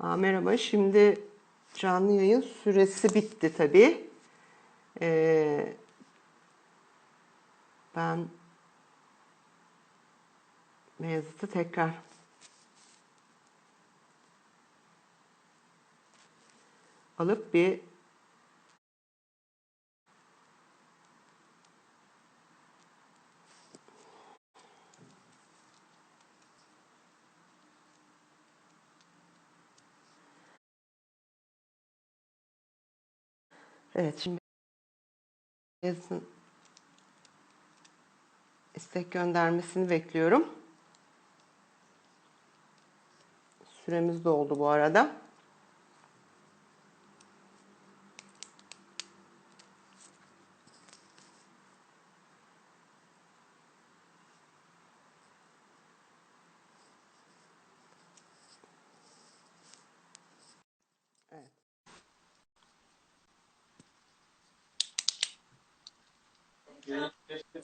Aa, merhaba. Şimdi canlı yayın süresi bitti tabii. Ee, ben Beyazıt'ı tekrar alıp bir Evet şimdi Beyazıt'ın istek göndermesini bekliyorum. Süremiz doldu bu arada.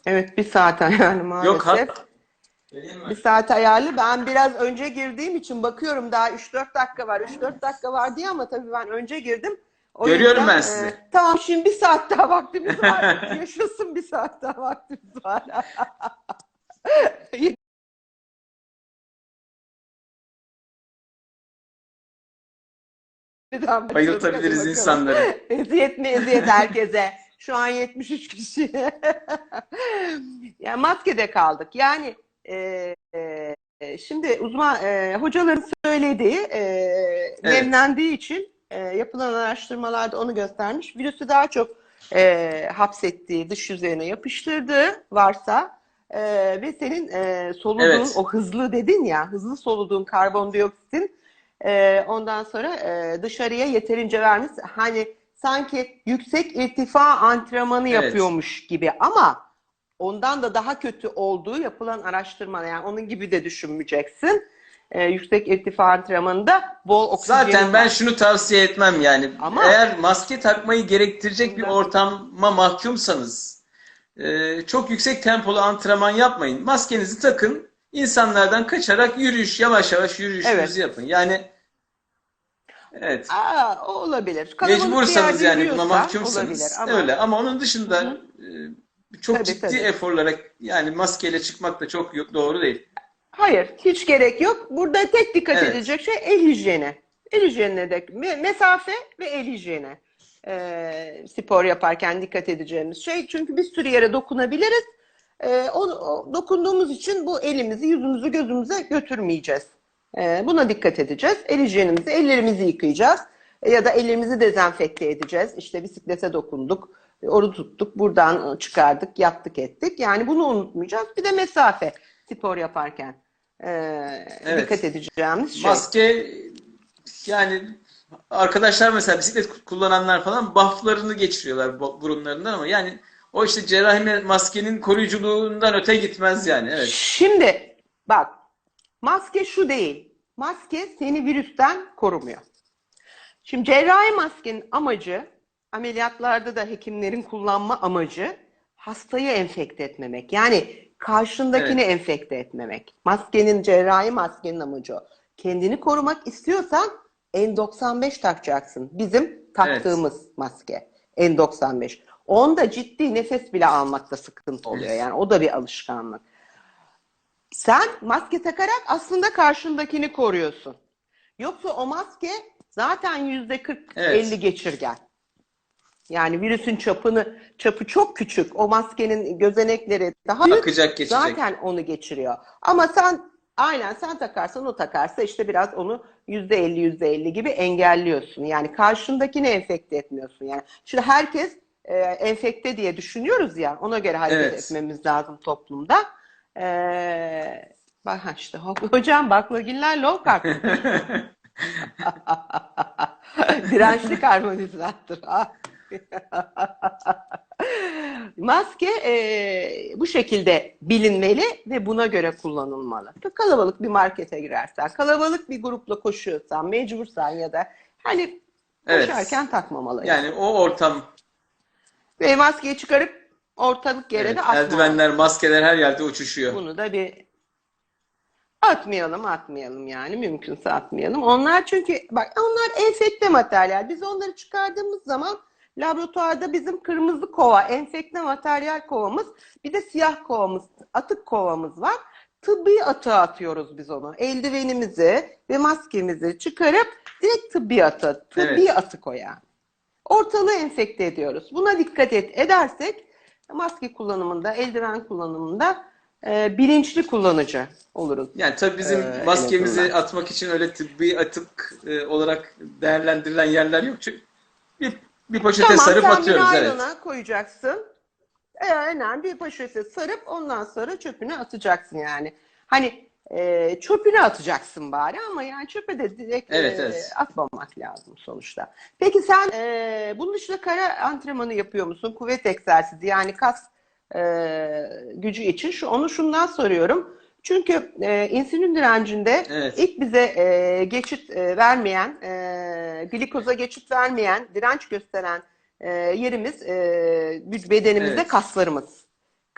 Evet bir saat yani maalesef. Yok hatta. Bir saat ayarlı. Ben biraz önce girdiğim için bakıyorum daha 3-4 dakika var. 3-4 dakika var diye ama tabii ben önce girdim. O Görüyorum yüzden, ben sizi. e, tamam şimdi bir saat daha vaktimiz var. Yaşasın bir saat daha vaktimiz var. Bayıltabiliriz insanları. Eziyet mi eziyet herkese. Şu an 73 kişi. ya maskede kaldık. Yani e, e, şimdi uzman e, hocaların söylediği, e, nemlendiği için e, yapılan araştırmalarda onu göstermiş. Virüsü daha çok e, hapsettiği, dış yüzeyine yapıştırdığı varsa e, ve senin e, soluduğun Evet. o hızlı dedin ya, hızlı soluduğun karbondioksitin e, ondan sonra e, dışarıya yeterince vermiş. Hani sanki yüksek irtifa antrenmanı Evet. yapıyormuş gibi ama ondan da daha kötü olduğu yapılan araştırma yani onun gibi de düşünmeyeceksin. E, yüksek irtifa antrenmanında bol oksijen Zaten ben şunu tavsiye etmem yani. Ama- Eğer maske takmayı gerektirecek bir ortama mahkumsanız e, çok yüksek tempolu antrenman yapmayın. Maskenizi takın. insanlardan kaçarak yürüyüş, yavaş yavaş yürüyüşünüzü Evet. yapın. Yani evet. Aa, o olabilir. Kalabalık Mecbursanız yani buna mahkumsanız ama öyle. Ama onun dışında Hı e, çok Tabii, ciddi tabii. eforlara yani maskeyle çıkmak da çok doğru değil. Hayır, hiç gerek yok. Burada tek dikkat Evet. edilecek şey el hijyeni. El hijyenine de me- mesafe ve el hijyeni. Ee, spor yaparken dikkat edeceğimiz şey. Çünkü bir sürü yere dokunabiliriz. Ee, o, o dokunduğumuz için bu elimizi, yüzümüzü, gözümüze götürmeyeceğiz. Ee, buna dikkat edeceğiz. El hijyenimizi, ellerimizi yıkayacağız. Ya da ellerimizi dezenfekte edeceğiz. İşte bisiklete dokunduk, onu tuttuk, buradan çıkardık, yaptık ettik. Yani bunu unutmayacağız. Bir de mesafe spor yaparken ee, Evet. dikkat edeceğimiz şey. Maske yani arkadaşlar mesela bisiklet kullananlar falan bufflarını geçiriyorlar bu- burunlarından ama yani o işte cerrahi maskenin koruyuculuğundan öte gitmez yani. Evet. Şimdi bak maske şu değil. Maske seni virüsten korumuyor. Şimdi cerrahi maskenin amacı ameliyatlarda da hekimlerin kullanma amacı hastayı enfekte etmemek. Yani karşındakini enfekte etmemek. Maskenin cerrahi maskenin amacı o. Kendini korumak istiyorsan N95 takacaksın. Bizim taktığımız maske N95. Onda ciddi nefes bile almakta sıkıntı oluyor. Evet. Yani o da bir alışkanlık. Sen maske takarak aslında karşındakini koruyorsun. Yoksa o maske zaten yüzde 40-50 Evet. geçirgen. Yani virüsün çapını çapı çok küçük. O maskenin gözenekleri daha büyük. Akacak geçecek. Zaten onu geçiriyor. Ama sen aynen sen takarsan o takarsa işte biraz onu yüzde elli yüzde elli gibi engelliyorsun. Yani karşındakini enfekte etmiyorsun. Yani şimdi herkes e, enfekte diye düşünüyoruz ya. Ona göre hareket Evet. etmemiz lazım toplumda. E, bak ha işte hocam baklagiller low carb. Dirençli karbonhidrattır. Maske e, bu şekilde bilinmeli ve buna göre kullanılmalı. Kalabalık bir markete girersen, kalabalık bir grupla koşuyorsan, mecbursan ya da hani Evet. koşarken takmamalı. Yani o ortam Ve maskeyi çıkarıp ortalık yere evet, de atmamalı. eldivenler, maskeler her yerde uçuşuyor. Bunu da bir Atmayalım, atmayalım yani mümkünse atmayalım. Onlar çünkü bak onlar enfekte materyal. Biz onları çıkardığımız zaman laboratuvarda bizim kırmızı kova, enfekte materyal kovamız, bir de siyah kovamız, atık kovamız var. Tıbbi atığa atıyoruz biz onu. Eldivenimizi ve maskemizi çıkarıp direkt tıbbi atı, tıbbi Evet. atık o yani. Ortalığı enfekte ediyoruz. Buna dikkat et, edersek maske kullanımında, eldiven kullanımında e, bilinçli kullanıcı oluruz. Yani tabii bizim en maskemizi atmak için öyle tıbbi atık e, olarak değerlendirilen yerler yok. Çünkü bir, bir poşete Tamam sarıp atıyoruz bir evet. koyacaksın. E, aynen bir poşete sarıp ondan sonra çöpüne atacaksın yani. Hani e, çöpüne atacaksın bari ama yani çöpe de direkt Evet, e, evet. atmamak lazım sonuçta. Peki sen e, bunun dışında kara antrenmanı yapıyor musun? Kuvvet egzersizi yani kas e, gücü için. Şu, onu şundan soruyorum. Çünkü e, insülin direncinde Evet. ilk bize e, geçit e, vermeyen, e, glikoza geçit vermeyen, direnç gösteren e, yerimiz e, bedenimizde Evet. kaslarımız.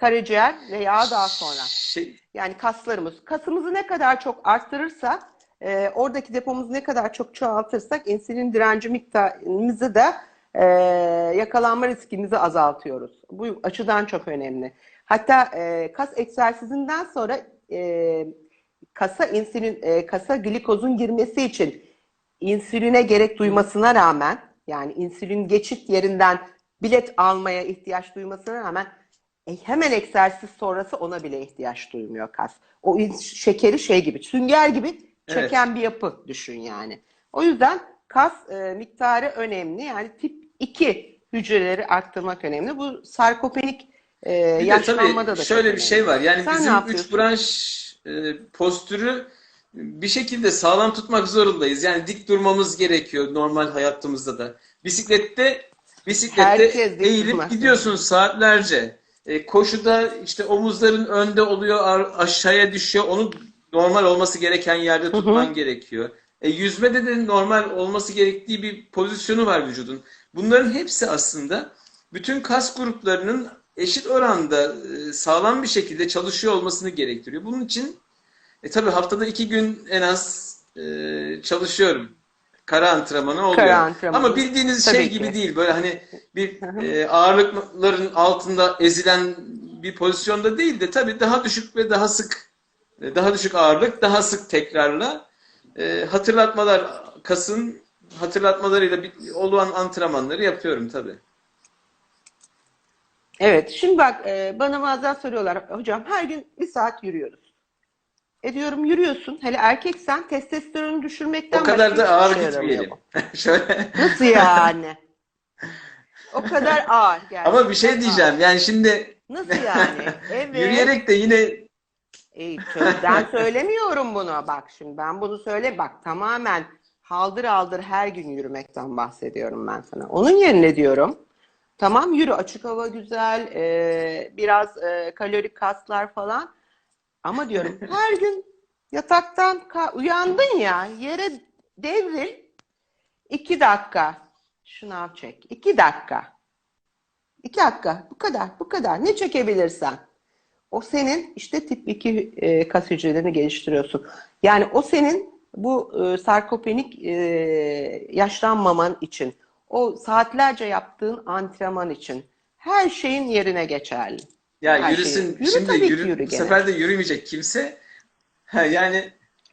Karaciğer veya daha sonra. Şey, Yani kaslarımız. Kasımızı ne kadar çok arttırırsak, e, oradaki depomuzu ne kadar çok çoğaltırsak insülin direnci miktarımızı da e, yakalanma riskimizi azaltıyoruz. Bu açıdan çok önemli. Hatta e, kas egzersizinden sonra e, kasa insülin, e, kasa glikozun girmesi için insüline gerek duymasına rağmen yani insülin geçit yerinden bilet almaya ihtiyaç duymasına rağmen e, hemen egzersiz sonrası ona bile ihtiyaç duymuyor kas. O şekeri şey gibi, sünger gibi çeken bir yapı düşün yani. O yüzden kas e, miktarı önemli. Yani tip 2 hücreleri arttırmak önemli. Bu sarkopenik e, bir yaşlanmada tabii da şöyle bir önemli. şey var. Yani Sen bizim üç branş e, postürü bir şekilde sağlam tutmak zorundayız. Yani dik durmamız gerekiyor normal hayatımızda da. Bisiklette bisiklette Herkes eğilip gidiyorsun saatlerce. E, koşuda işte omuzların önde oluyor, aşağıya düşüyor. Onu normal olması gereken yerde tutman gerekiyor. E, yüzmede de normal olması gerektiği bir pozisyonu var vücudun. Bunların hepsi aslında bütün kas gruplarının eşit oranda e, sağlam bir şekilde çalışıyor olmasını gerektiriyor. Bunun için e, tabii haftada iki gün en az e, çalışıyorum. Kara antrenmanı oluyor. Kara antrenmanı. Ama bildiğiniz Tabii şey ki. gibi değil. Böyle hani bir e, ağırlıkların altında ezilen bir pozisyonda değil de tabii daha düşük ve daha sık e, daha düşük ağırlık, daha sık tekrarla e, hatırlatmalar kasın hatırlatmalarıyla bir, olan antrenmanları yapıyorum tabii. Evet, şimdi bak e, bana bazen soruyorlar, hocam her gün bir saat yürüyoruz. E diyorum yürüyorsun, hele erkeksen testosteronu düşürmekten O kadar da ağır şey gitmeyelim. Şöyle. Nasıl yani? O kadar ağır gerçekten. Ama bir şey ağır. diyeceğim. Yani şimdi Nasıl yani? Evet. yürüyerek de yine E, ben söylemiyorum bunu. Bak şimdi ben bunu söyle. Bak tamamen haldır haldır her gün yürümekten bahsediyorum ben sana. Onun yerine diyorum. Tamam yürü açık hava güzel. e, biraz e, kalorik kaslar falan. Ama diyorum her gün yataktan uyandın ya yere devril. iki dakika. Şınav çek. iki dakika. İki dakika. Bu kadar. Bu kadar. Ne çekebilirsen. O senin işte tip 2 e, kas hücrelerini geliştiriyorsun. Yani o senin bu e, sarkopenik e, yaşlanmaman için, o saatlerce yaptığın antrenman için her şeyin yerine geçerli. Ya Her yürüsün. şeyi. Yürü Şimdi tabii yürü, yürü bu sefer de yürümeyecek kimse. Ha, yani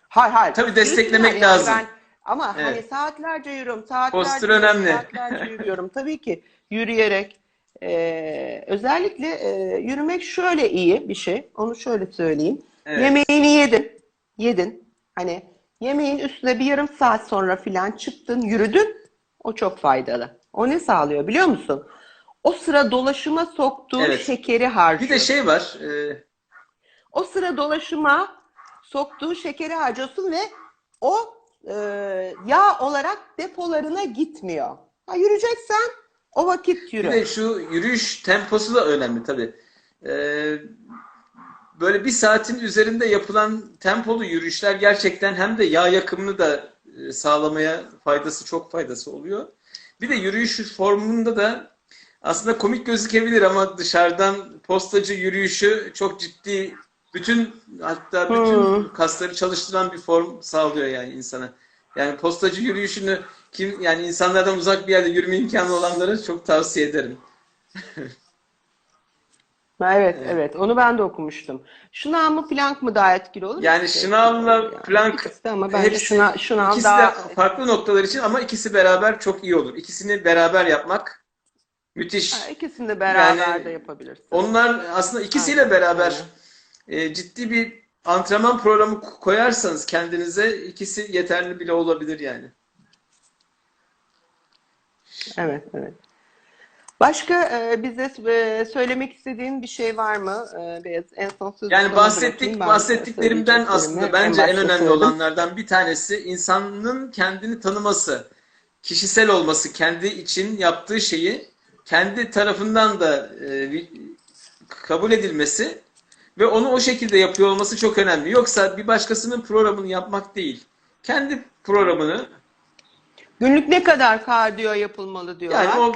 Hayır hayır. Tabii desteklemek yani lazım. ben- ama Evet. hani saatlerce yürüyorum, saatlerce Postür yürüyorum, önemli. saatlerce yürüyorum. Tabii ki yürüyerek. e, özellikle e, yürümek şöyle iyi bir şey. Onu şöyle söyleyeyim. Evet. Yemeğini yedin. Yedin. Hani yemeğin üstüne bir yarım saat sonra filan çıktın, yürüdün. O çok faydalı. O ne sağlıyor biliyor musun? O sıra dolaşıma soktuğun Evet. şekeri harcıyor. bir de şey var. e, O sıra dolaşıma soktuğu şekeri harcıyorsun ve o e, yağ olarak depolarına gitmiyor. Ha, yürüyeceksen o vakit yürü. Bir de şu yürüyüş temposu da önemli tabii. Ee, böyle bir saatin üzerinde yapılan tempolu yürüyüşler gerçekten hem de yağ yakımını da e, sağlamaya faydası çok faydası oluyor. Bir de yürüyüş formunda da aslında komik gözükebilir ama dışarıdan postacı yürüyüşü çok ciddi bütün hatta bütün kasları çalıştıran bir form sağlıyor yani insana. Yani postacı yürüyüşünü kim yani insanlardan uzak bir yerde yürüme imkanı olanlara çok tavsiye ederim. Evet, evet. Onu ben de okumuştum. Şınav mı plank mı daha etkili olur? Yani de şınavla yani. plank İkisi de ama bence hepsi şınav, şınav ikisi daha de farklı noktalar için ama ikisi beraber çok iyi olur. İkisini beraber yapmak müthiş. Ha, ikisini de beraber Yani de yapabilirsin. Onlar aslında ikisiyle Aynen, beraber e, ciddi bir antrenman programı koyarsanız kendinize ikisi yeterli bile olabilir yani. Evet, evet. Başka e, bize e, söylemek istediğin bir şey var mı? E, Beyaz, en son sözü Yani bahsettik. Ben bahsettiklerimden aslında bence en en önemli söyledim. olanlardan bir tanesi insanın kendini tanıması, kişisel olması, kendi için yaptığı şeyi kendi tarafından da e, kabul edilmesi ve onu o şekilde yapıyor olması çok önemli. Yoksa bir başkasının programını yapmak değil. Kendi programını Günlük ne kadar kardiyo yapılmalı diyorlar. yani o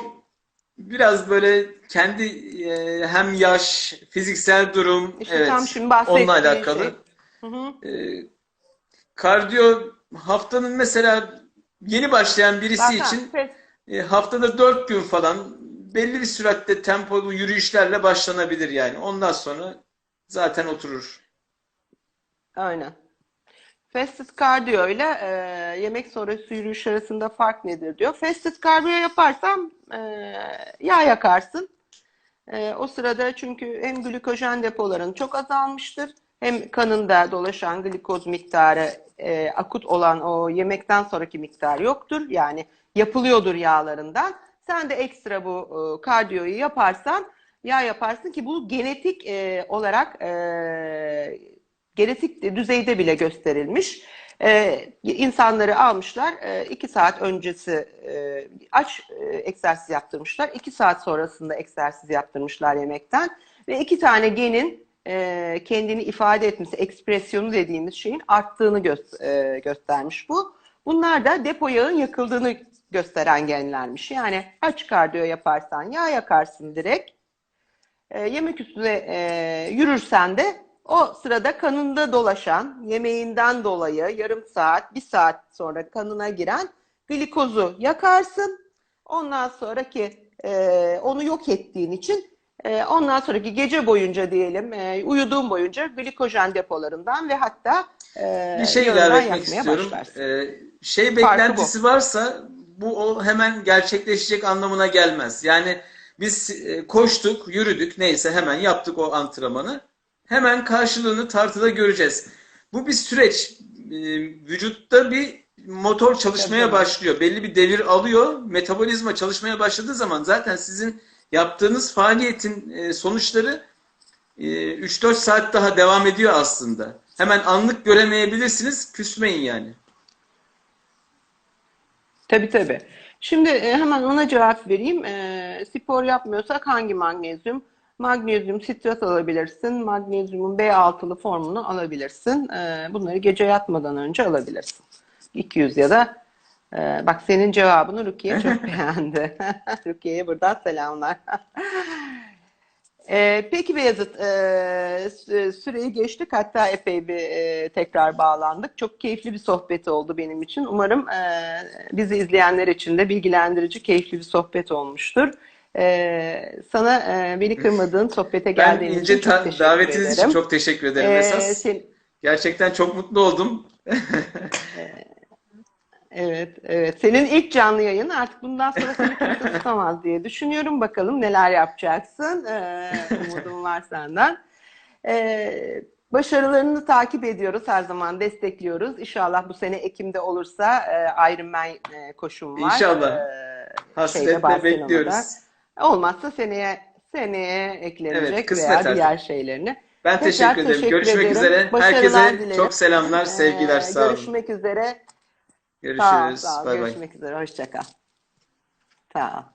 biraz böyle kendi e, hem yaş, fiziksel durum, İşte evet, tam şimdi onunla alakalı. şey. Hı hı. Ee, kardiyo haftanın mesela yeni başlayan birisi Zaten için e, haftada 4 gün falan belli bir süratte tempolu yürüyüşlerle başlanabilir yani. Ondan sonra zaten oturur. Aynen. Fasted kardiyo ile e, yemek sonrası yürüyüş arasında fark nedir diyor. Fasted kardiyo yaparsam e, yağ yakarsın. E, o sırada çünkü hem glikojen depoların çok azalmıştır hem kanında dolaşan glikoz miktarı e, akut olan o yemekten sonraki miktar yoktur. Yani yapılıyordur yağlarından. Sen de ekstra bu e, kardiyoyu yaparsan yağ yaparsın ki bu genetik e, olarak e, genetik düzeyde bile gösterilmiş. Ee, insanları almışlar, e, iki saat öncesi e, aç e, egzersiz yaptırmışlar, iki saat sonrasında egzersiz yaptırmışlar yemekten ve iki tane genin e, kendini ifade etmesi, ekspresyonu dediğimiz şeyin arttığını gö- e, göstermiş bu. Bunlar da depo yağın yakıldığını gösteren genlermiş. Yani aç kardiyo yaparsan yağ yakarsın direkt. E, yemek üstüne e, yürürsen de o sırada kanında dolaşan, yemeğinden dolayı yarım saat, bir saat sonra kanına giren glikozu yakarsın. Ondan sonraki e, onu yok ettiğin için e, ondan sonraki gece boyunca diyelim, e, uyuduğun boyunca glikojen depolarından ve hatta e, Bir şey ilave etmek istiyorum. başlarsın. Ee, şey Farkı beklentisi varsa bu o hemen gerçekleşecek anlamına gelmez. Yani biz e, koştuk, yürüdük, neyse hemen yaptık o antrenmanı. Hemen karşılığını tartıda göreceğiz. Bu bir süreç. Ee, Vücutta bir motor çalışmaya başlıyor. Belli bir devir alıyor. Metabolizma çalışmaya başladığı zaman zaten sizin yaptığınız faaliyetin e, sonuçları e, 3-4 saat daha devam ediyor aslında. Hemen anlık göremeyebilirsiniz. Küsmeyin yani. Tabii tabii. Şimdi e, hemen ona cevap vereyim. E, spor yapmıyorsak hangi magnezyum? Magnezyum sitrat alabilirsin. Magnezyumun B6'lı formunu alabilirsin. E, bunları gece yatmadan önce alabilirsin. 200 ya da e, bak senin cevabını Rukiye çok beğendi. Rukiye'ye buradan selamlar. E, peki Beyazıt, e, sü- süreyi geçtik hatta epey bir e, tekrar bağlandık. Çok keyifli bir sohbet oldu benim için. Umarım e, bizi izleyenler için de bilgilendirici, keyifli bir sohbet olmuştur. E, sana e, beni kırmadığın sohbete geldiğin için çok teşekkür davetiniz için çok teşekkür ederim E, esas. sen- Gerçekten çok mutlu oldum. Evet, evet. Senin ilk canlı yayın artık bundan sonra seni kimse tutamaz diye düşünüyorum. Bakalım neler yapacaksın. Ee, umudum var senden. Ee, başarılarını takip ediyoruz. Her zaman destekliyoruz. İnşallah bu sene Ekim'de olursa e, Ironman e, koşum var. İnşallah. Ee, Hasretle bekliyoruz. Olmazsa seneye seneye eklenecek Evet, veya artık. diğer şeylerini. Ben Tekrar teşekkür ederim. teşekkür Görüşmek ederim. üzere. Başarılar Herkese dilerim. çok selamlar, Ee, sevgiler. Sağ olun. Görüşmek üzere. Sağ ol, Görüşürüz. sağ ol. Bay bay. Görüşmek üzere. Hoşça kal. Sağ ol.